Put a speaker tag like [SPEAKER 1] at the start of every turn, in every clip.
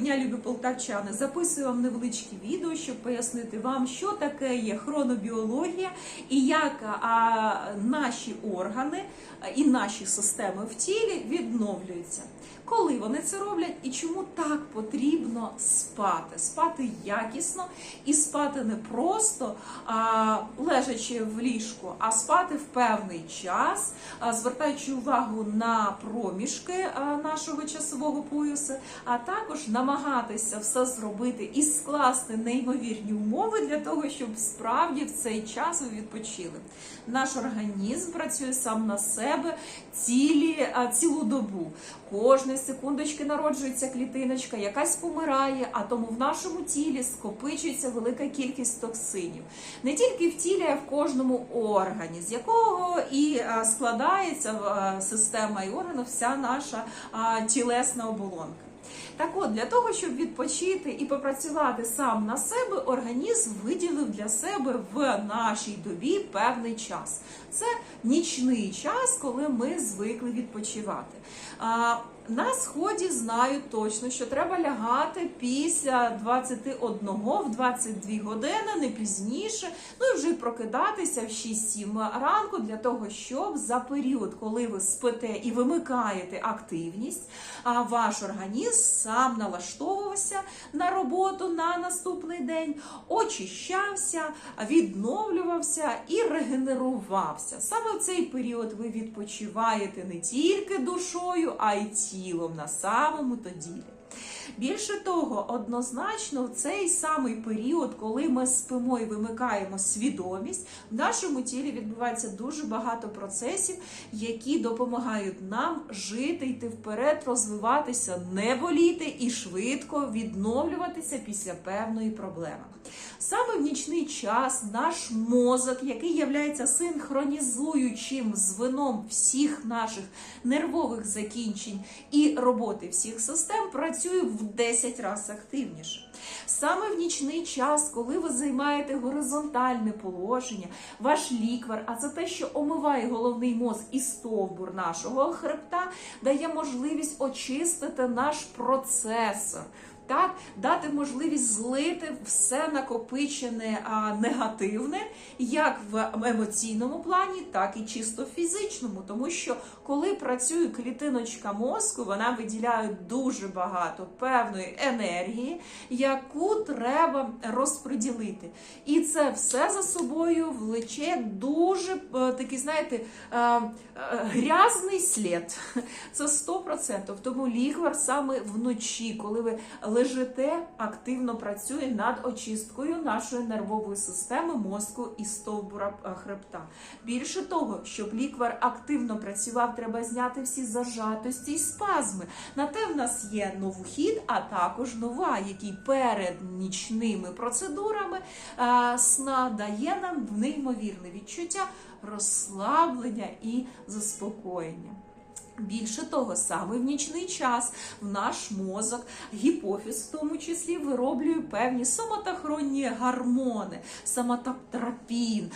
[SPEAKER 1] дня, любі полтавчани! Записую вам невеличке відео, щоб пояснити вам, що таке є хронобіологія і як а, наші органи і наші системи в тілі відновлюються. Коли вони це роблять і чому так потрібно спати? Спати якісно і спати не просто а, лежачи в ліжку, а спати в певний час, а, звертаючи увагу на проміжки а, нашого часового поясу, а також намагатися все зробити і скласти неймовірні умови для того, щоб справді в цей час ви відпочили. Наш організм працює сам на себе цілі, а, цілу добу. Кожної секундочки народжується клітиночка, якась помирає, а тому в нашому тілі скопичується велика кількість токсинів. Не тільки в тілі, а в кожному органі, з якого і складається система і органів вся наша тілесна оболонка. Так от, для того, щоб відпочити і попрацювати сам на себе, організм виділив для себе в нашій добі певний час. Це нічний час, коли ми звикли відпочивати. На сході знають точно, що треба лягати після 21 в 22 години, не пізніше, ну і вже прокидатися в 6-7 ранку для того, щоб за період, коли ви спите і вимикаєте активність, а ваш організм сам налаштовувався на роботу на наступний день, очищався, відновлювався і регенерувався. Саме в цей період ви відпочиваєте не тільки душою, а й тілом на самому то ділі. Більше того, однозначно, в цей самий період, коли ми спимо і вимикаємо свідомість, в нашому тілі відбувається дуже багато процесів, які допомагають нам жити, йти вперед, розвиватися, не боліти і швидко відновлюватися після певної проблеми. Саме в нічний час наш мозок, який є синхронізуючим звеном всіх наших нервових закінчень і роботи всіх систем, працює в 10 разів активніше. Саме в нічний час, коли ви займаєте горизонтальне положення, ваш ліквар, а це те, що омиває головний мозк і стовбур нашого хребта, дає можливість очистити наш процесор. Так, дати можливість злити все накопичене а, негативне, як в емоційному плані, так і чисто фізичному. Тому що коли працює клітиночка мозку, вона виділяє дуже багато певної енергії, яку треба розподілити. І це все за собою влече дуже е, такий, знаєте, е, е, грязний слід. Це 100%. Тому ліквар саме вночі, коли ви лежите, активно працює над очисткою нашої нервової системи, мозку і стовбура е, хребта. Більше того, щоб ліквар активно працював, треба зняти всі зажатості і спазми. На те в нас є новохід, а також нова, який перед нічними процедурами е, сна дає нам неймовірне відчуття розслаблення і заспокоєння. Більше того, саме в нічний час в наш мозок, гіпофіз в тому числі вироблює певні соматохронні гормони, самототропін,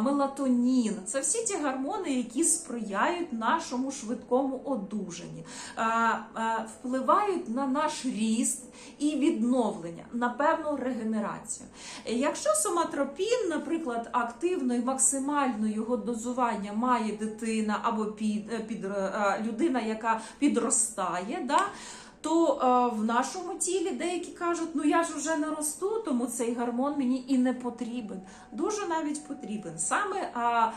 [SPEAKER 1] мелатонін. Це всі ті гормони, які сприяють нашому швидкому одужанні, впливають на наш ріст і відновлення, на певну регенерацію. Якщо соматропін, наприклад, активно і максимально його дозування має дитина або під, під людина, яка підростає, да, то е, в нашому тілі деякі кажуть, ну я ж вже не росту, тому цей гормон мені і не потрібен. Дуже навіть потрібен. Саме е, е,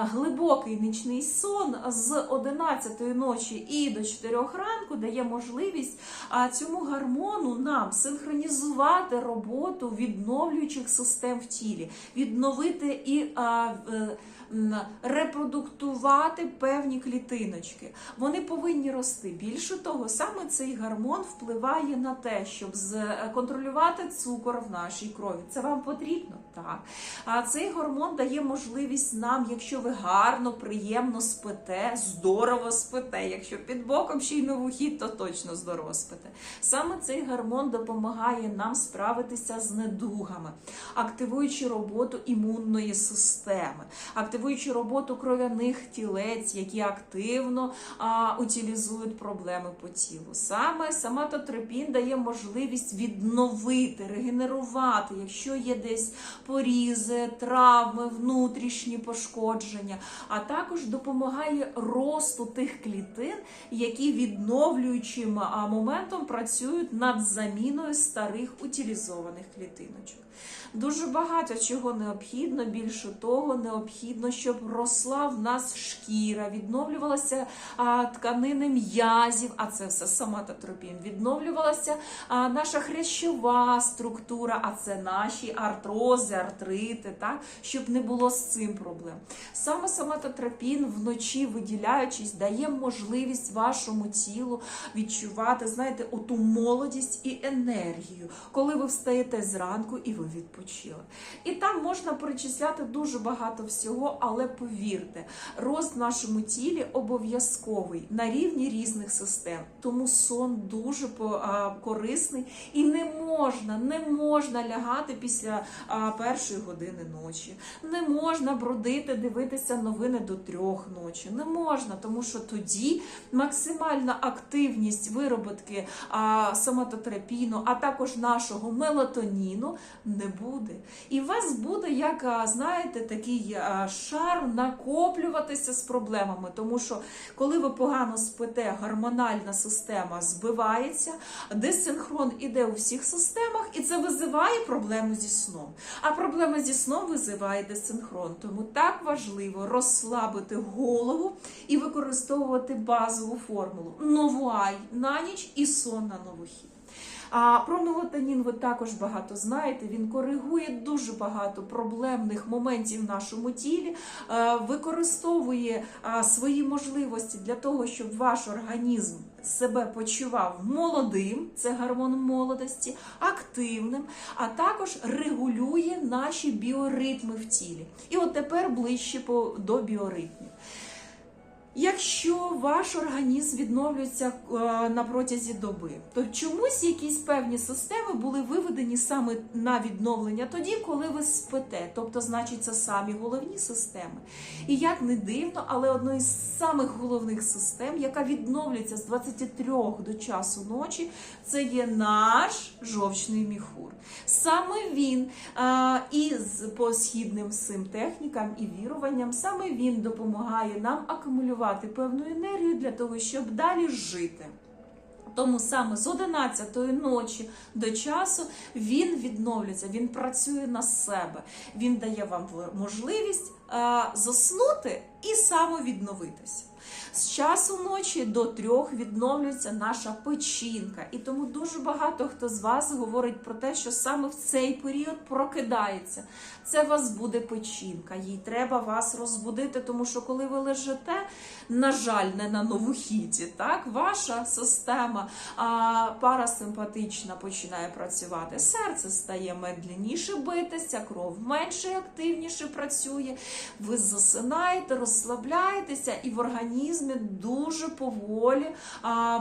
[SPEAKER 1] глибокий нічний сон з 11 ночі і до 4 ранку дає можливість е, цьому гормону нам синхронізувати роботу відновлюючих систем в тілі, відновити і. Е, репродуктувати певні клітиночки. Вони повинні рости. Більше того, саме цей гормон впливає на те, щоб контролювати цукор в нашій крові. Це вам потрібно. Так. А цей гормон дає можливість нам, якщо ви гарно, приємно спите, здорово спите. Якщо під боком ще й новохід, то точно здорово спите. Саме цей гормон допомагає нам справитися з недугами, активуючи роботу імунної системи, активуючи роботу кров'яних тілець, які активно а, утилізують проблеми по тілу. Саме саматотропін дає можливість відновити, регенерувати, якщо є десь порізи, травми, внутрішні пошкодження, а також допомагає росту тих клітин, які відновлюючим моментом працюють над заміною старих утилізованих клітиночок. Дуже багато чого необхідно. Більше того, необхідно, щоб росла в нас шкіра, відновлювалася тканини м'язів, а це все соматотропін, відновлювалася наша хрящова структура, а це наші артрози, артрити, так? щоб не було з цим проблем. Саме соматотропін вночі виділяючись, дає можливість вашому тілу відчувати, знаєте, оту молодість і енергію, коли ви встаєте зранку і ви відпочили. І там можна перечисляти дуже багато всього, але повірте, рост в нашому тілі обов'язковий на рівні різних систем. Тому сон дуже корисний і не можна, не можна лягати після першої години ночі. Не можна бродити, дивитися новини до трьох ночі. Не можна, тому що тоді максимальна активність вироботки а, соматотропіну, а також нашого мелатоніну не буде. І у вас буде, як знаєте, такий шар накоплюватися з проблемами, тому що коли ви погано спите, гормональна система збивається, дисинхрон іде у всіх системах, і це визиває проблему зі сном. А проблема зі сном визиває дисинхрон. Тому так важливо розслабити голову і використовувати базову формулу новуай на ніч і сон на новохід. А про мелатонін ви також багато знаєте. Він коригує дуже багато проблемних моментів в нашому тілі, е, використовує свої можливості для того, щоб ваш організм себе почував молодим, це гормон молодості, активним, а також регулює наші біоритми в тілі. І от тепер ближче до біоритмів. Якщо ваш організм відновлюється е, на протязі доби, то чомусь якісь певні системи були виведені саме на відновлення тоді, коли ви спите. Тобто, значить, це самі головні системи. І як не дивно, але одною з самих головних систем, яка відновлюється з 23 до часу ночі, це є наш жовчний міхур. Саме він а, і по східним цим технікам і віруванням, саме він допомагає нам акумулювати певну енергію для того, щоб далі жити. Тому саме з 11-ї ночі до часу він відновлюється, він працює на себе, він дає вам можливість заснути і самовідновитися. З часу ночі до трьох відновлюється наша печінка, і тому дуже багато хто з вас говорить про те, що саме в цей період прокидається. Це вас буде печінка, їй треба вас розбудити, тому що коли ви лежите, на жаль, не на новохіті, так ваша система а, парасимпатична починає працювати. Серце стає медленніше битися, кров менше активніше працює. Ви засинаєте, розслабляєтеся, і в організмі дуже поволі а,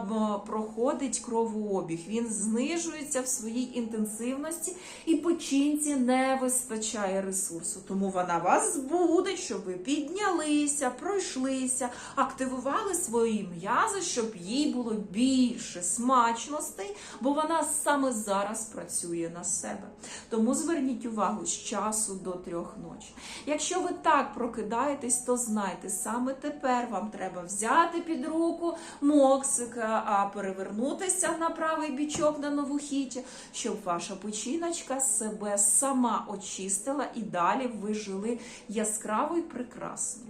[SPEAKER 1] проходить кровообіг. Він знижується в своїй інтенсивності, і печінці не вистачає ресурсу. Тому вона вас збудить, щоб ви піднялися, пройшлися, активували свої м'язи, щоб їй було більше смачностей, бо вона саме зараз працює на себе. Тому зверніть увагу з часу до трьох ночі. Якщо ви так прокидаєтесь, то знайте, саме тепер вам треба взяти під руку моксик, а перевернутися на правий бічок на новохіті, щоб ваша печіночка себе сама очистила і далі ви жили яскраво і прекрасно.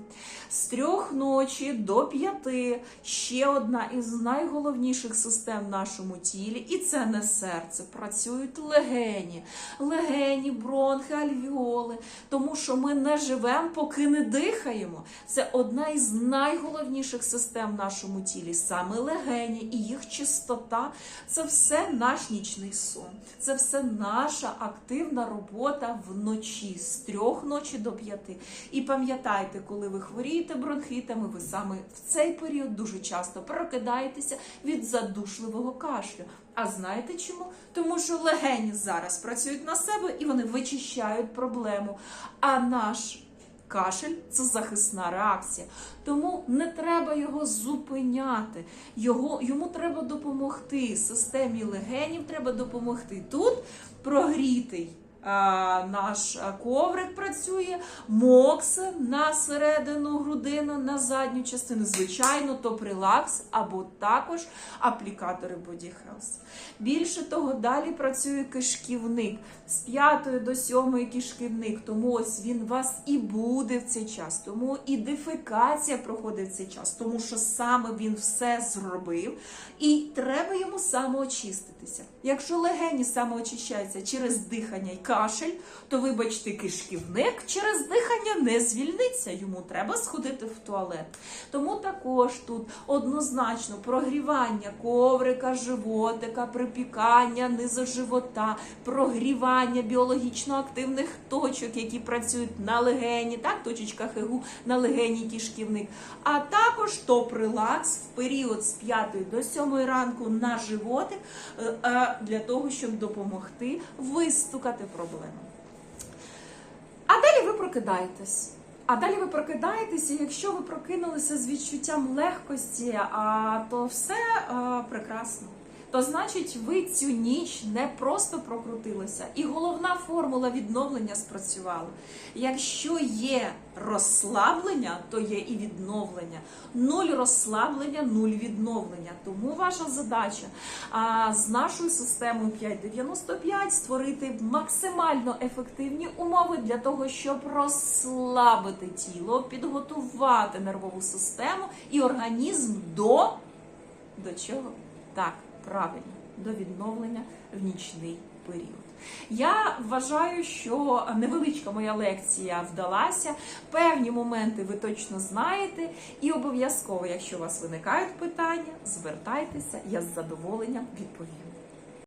[SPEAKER 1] З трьох ночі до п'яти ще одна із найголовніших систем в нашому тілі, і це не серце. Працюють легені, легені, бронхи, альвіоли, тому що ми не живемо, поки не дихаємо. Це одна із найголовніших систем в нашому тілі, саме легені і їх чистота це все наш нічний сон, це все наша активна робота вночі з трьох ночі до п'яти. І пам'ятайте, коли ви хворієте бронхітами, ви саме в цей період дуже часто прокидаєтеся від задушливого кашлю. А знаєте чому? Тому що легені зараз працюють на себе і вони вичищають проблему. А наш кашель це захисна реакція. Тому не треба його зупиняти. Його, йому треба допомогти. Системі легенів треба допомогти. Тут прогрітий. Наш коврик працює, мокс на середину грудину, на задню частину, звичайно, топрилакс або також аплікатори Body Health. Більше того, далі працює кишківник з 5 до 7 кишківник. Тому ось він вас і буде в цей час. Тому і дефекація проходить в цей час, тому що саме він все зробив, і треба йому самоочиститися. Якщо легені самоочищаються через дихання і кашель, то вибачте, кишківник через дихання не звільниться. Йому треба сходити в туалет. Тому також тут однозначно прогрівання коврика, животика, припікання низу живота, прогрівання біологічно активних точок, які працюють на легені, так, точечка хигу на легені кишківник. А також топ-релакс в період з 5 до 7 ранку на животик для того, щоб допомогти вистукати проблему. А далі ви прокидаєтесь. А далі ви прокидаєтесь, і якщо ви прокинулися з відчуттям легкості, а, то все а, прекрасно. То значить, ви цю ніч не просто прокрутилися, і головна формула відновлення спрацювала. Якщо є розслаблення, то є і відновлення. Нуль розслаблення, нуль відновлення. Тому ваша задача а, з нашою системою 595 створити максимально ефективні умови для того, щоб розслабити тіло, підготувати нервову систему і організм до, до чого? Так, правильно, до відновлення в нічний період. Я вважаю, що невеличка моя лекція вдалася. Певні моменти ви точно знаєте, і обов'язково, якщо у вас виникають питання, звертайтеся, я з задоволенням відповім.